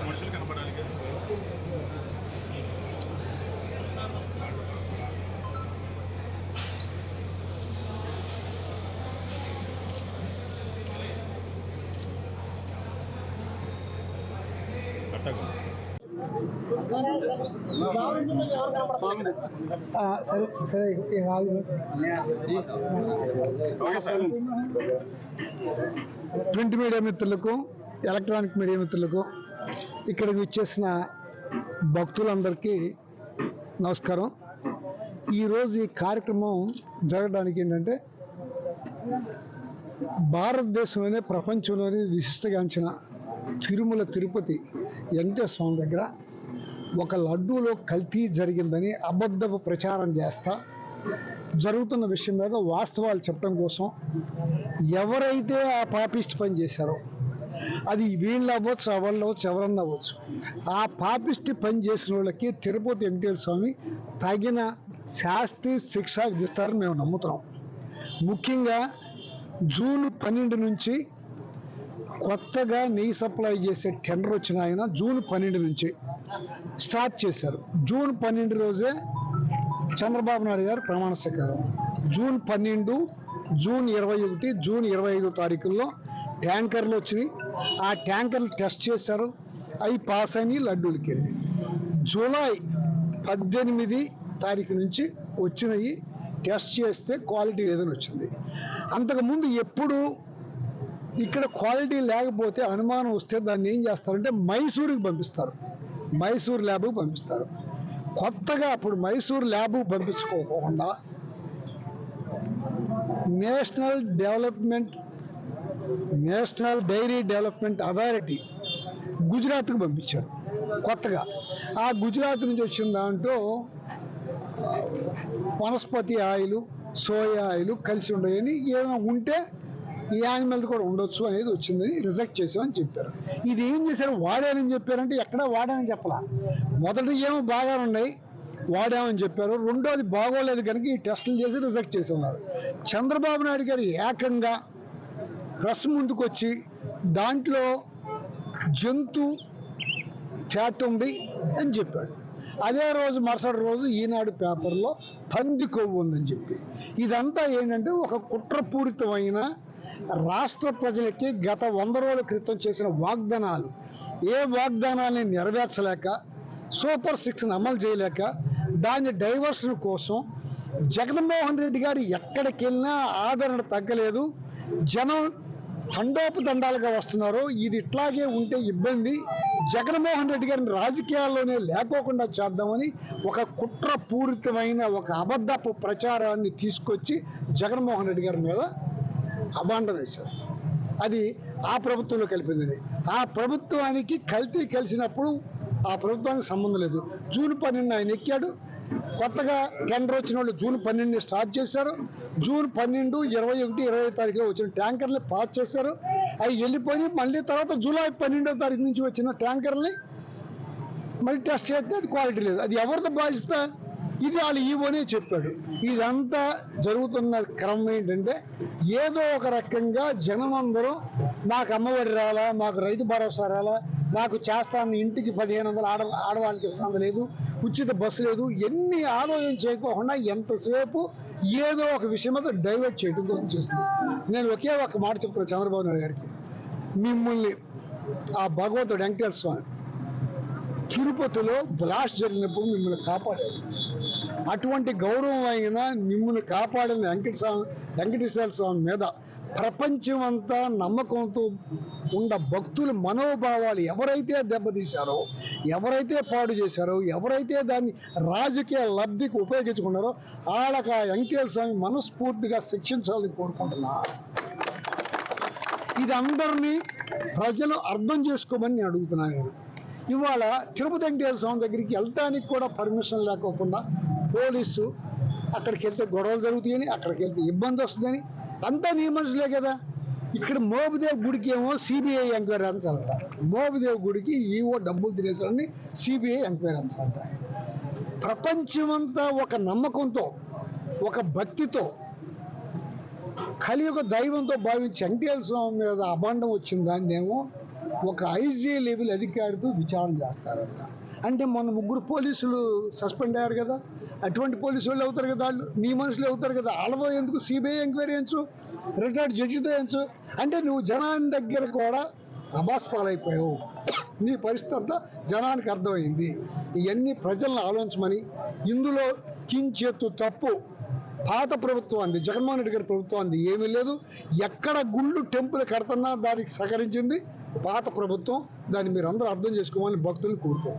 మనుషులు కనపడానికి ఆ, సరే సరే ప్రింట్ మీడియా మిత్రులకు ఎలక్ట్రానిక్ మీడియా మిత్రులకు ఇక్కడికి వచ్చేసిన భక్తులందరికీ నమస్కారం. ఈరోజు ఈ కార్యక్రమం జరగడానికి ఏంటంటే భారతదేశంలోనే ప్రపంచంలోనే విశిష్టగాంచిన తిరుమల తిరుపతి వెంకటేశ్వర స్వామి దగ్గర ఒక లడ్డూలో కల్తీ జరిగిందని అబద్ధపు ప్రచారం చేస్తా జరుగుతున్న విషయం మీద వాస్తవాలు చెప్పడం కోసం ఎవరైతే ఆ పాపిస్ట్ పని చేశారో అది వీళ్ళు అవ్వచ్చు ఎవరు అవ్వచ్చు ఎవరన్నా అవ్వచ్చు ఆ పాపిస్ట్ పని చేసిన వాళ్ళకి తిరుపతి వెంకటేశ్వర స్వామి తగిన శాస్తి శిక్ష విధిస్తారని మేము నమ్ముతున్నాం. ముఖ్యంగా జూన్ పన్నెండు నుంచి కొత్తగా నెయ్యి సప్లై చేసే టెండర్ వచ్చిన ఆయన జూన్ పన్నెండు నుంచి స్టార్ట్ చేశారు. జూన్ పన్నెండు రోజే చంద్రబాబు నాయుడు గారు ప్రమాణ స్వీకారం. జూన్ పన్నెండు జూన్ ఇరవై ఒకటి జూన్ ఇరవై ఐదో తారీఖుల్లో ట్యాంకర్లు వచ్చినాయి. ఆ ట్యాంకర్లు టెస్ట్ చేశారు. అవి పాస్ అయినాయి లడ్డూలకి వెళ్ళి జూలై పద్దెనిమిది తారీఖు నుంచి వచ్చినవి టెస్ట్ చేస్తే క్వాలిటీ లేదని వచ్చింది. అంతకుముందు ఎప్పుడు ఇక్కడ క్వాలిటీ లేకపోతే అనుమానం వస్తే దాన్ని ఏం చేస్తారంటే మైసూరుకి పంపిస్తారు. మైసూర్ ల్యాబ్కి పంపిస్తారు. కొత్తగా అప్పుడు Mysore lab పంపించుకోకుండా national development national dairy development authority గుజరాత్కి పంపించారు కొత్తగా. ఆ గుజరాత్ నుంచి వచ్చిన దాంట్లో వనస్పతి ఆయిల్ సోయా ఆయిలు కలిసి ఉండవని ఏదైనా ఉంటే ఈ యానిమల్ కూడా ఉండొచ్చు అనేది వచ్చిందని రిజెక్ట్ చేసామని చెప్పారు. ఇది ఏం చేశారు? వాడానని చెప్పారంటే ఎక్కడ వాడానని చెప్పలా. మొదటి ఏమో బాగా ఉన్నాయి వాడామని చెప్పారు. రెండోది బాగోలేదు కనుక ఈ టెస్టులు చేసి రిజెక్ట్ చేసి ఉన్నారు చంద్రబాబు నాయుడు గారు ఏకంగా ప్రెస్ ముందుకు వచ్చి దాంట్లో జంతు ఫ్యాట్ ఉంది అని చెప్పాడు. అదే రోజు మరుసటి రోజు ఈనాడు పేపర్లో పంది కొవ్వు ఉందని చెప్పి. ఇదంతా ఏంటంటే ఒక కుట్రపూరితమైన రాష్ట్ర ప్రజలకి గత వంద రోజుల క్రితం చేసిన వాగ్దానాలు. ఏ వాగ్దానాన్ని నెరవేర్చలేక సూపర్ సిక్స్ని అమలు చేయలేక దాని డైవర్షన్ కోసం జగన్మోహన్ రెడ్డి గారు ఎక్కడికి వెళ్ళినా ఆదరణ తగ్గలేదు. జనం దండాలుగా వస్తున్నారు. ఇది ఇట్లాగే ఉంటే ఇబ్బంది. జగన్మోహన్ రెడ్డి గారిని రాజకీయాల్లోనే లేకోకుండా చేద్దామని ఒక కుట్రపూరితమైన ఒక అబద్ధపు ప్రచారాన్ని తీసుకొచ్చి జగన్మోహన్ రెడ్డి గారి మీద అబాండం వేశారు అది ఆ ప్రభుత్వంలో కలిపిందని. ఆ ప్రభుత్వానికి కల్తీ కలిసినప్పుడు ఆ ప్రభుత్వానికి సంబంధం లేదు. జూన్ పన్నెండు ఆయన ఎక్కాడు. కొత్తగా టెండర్ వచ్చిన వాళ్ళు జూన్ పన్నెండుని స్టార్ట్ చేశారు. జూన్ పన్నెండు ఇరవై ఒకటి ఇరవై తారీఖులో వచ్చిన ట్యాంకర్లు పాస్ చేశారు. అవి వెళ్ళిపోయి మళ్ళీ తర్వాత జూలై పన్నెండో తారీఖు నుంచి వచ్చిన ట్యాంకర్ని మళ్ళీ టెస్ట్ చేస్తే అది క్వాలిటీ లేదు. అది ఎవరితో బాధిస్తా ఇది వాళ్ళు ఈవోనే చెప్పాడు. ఇదంతా జరుగుతున్న క్రమం ఏంటంటే ఏదో ఒక రకంగా జనమందరం మాకు అమ్మఒడి రాలా మాకు రైతు భరోసా రాలా మాకు చేస్తాను ఇంటికి పదిహేను వందలు ఆడ ఆడవాళ్ళకి ఇస్తాను లేదు ఉచిత బస్సు లేదు ఎన్ని ఆలోచన చేయకోకుండా ఎంతసేపు ఏదో ఒక విషయం మీద డైవర్ట్ చేయడం కోసం చేస్తుంది. నేను ఒకే ఒక మాట చెప్తాను చంద్రబాబు నాయుడు గారికి. మిమ్మల్ని ఆ భగవంతుడు వెంకటేశ్వర స్వామి తిరుపతిలో బ్లాస్ట్ జరిగినప్పుడు మిమ్మల్ని కాపాడాడు. అటువంటి గౌరవం అయిన మిమ్మల్ని కాపాడిన వెంకట స్వామి వెంకటేశ్వర స్వామి మీద ప్రపంచం అంతా నమ్మకంతో ఉన్న భక్తుల మనోభావాలు ఎవరైతే దెబ్బతీశారో ఎవరైతే పాడు చేశారో ఎవరైతే దాన్ని రాజకీయ లబ్ధికి ఉపయోగించుకున్నారో వాళ్ళకి ఆ వెంకటేశ్వర స్వామి మనస్ఫూర్తిగా శిక్షించాలని కోరుకుంటున్నా ఇది అందరినీ ప్రజలు అర్థం చేసుకోమని నేను అడుగుతున్నాను. నేను ఇవాళ తిరుపతి వెంకటేశ్వర స్వామి దగ్గరికి వెళ్ళటానికి కూడా పర్మిషన్ లేకోకుండా పోలీసు అక్కడికి వెళ్తే గొడవలు జరుగుతాయని అక్కడికి వెళ్తే ఇబ్బంది వస్తుందని. అంతా నీ మనుషులే కదా. ఇక్కడ మోబుదేవ్ గుడికి ఏమో సిబిఐ ఎంక్వైరీ అంచాలంట మోబుదేవ్ గుడికి ఈవో డబ్బులు తినేసారని సిబిఐ ఎంక్వైరీ అంచాలంట ప్రపంచమంతా ఒక నమ్మకంతో ఒక భక్తితో కలియుగ దైవంతో భావించి వెంకటేశ్వర స్వామి మీద అభాండం వచ్చిన దాన్ని ఏమో ఒక ఐజీ లెవెల్ అధికారితో విచారణ చేస్తారంట. అంటే మొన్న ముగ్గురు పోలీసులు సస్పెండ్ అయ్యారు కదా. అటువంటి పోలీసు వాళ్ళు అవుతారు కదా. వాళ్ళు నీ మనుషులు అవుతారు కదా. వాళ్ళతో ఎందుకు సిబిఐ ఎంక్వైరీ చేయించు రిటైర్డ్ జడ్జితో చేయించు అంటే నువ్వు జనాన్ని దగ్గర కూడా అబాస్ పాలైపోయావు. నీ పరిస్థితి అంతా జనానికి అర్థమైంది. ఇవన్నీ ప్రజలను ఆలోచించమని ఇందులో కించెత్తు తప్పు పాత ప్రభుత్వం అంది. జగన్మోహన్ రెడ్డి గారి ప్రభుత్వం అంది. ఏమీ లేదు. ఎక్కడ గుళ్ళు టెంపుల్ కడుతున్నా దానికి సహకరించింది పాత ప్రభుత్వం. దాన్ని మీరు అందరూ అర్థం చేసుకోవాలని భక్తులు కోరుకో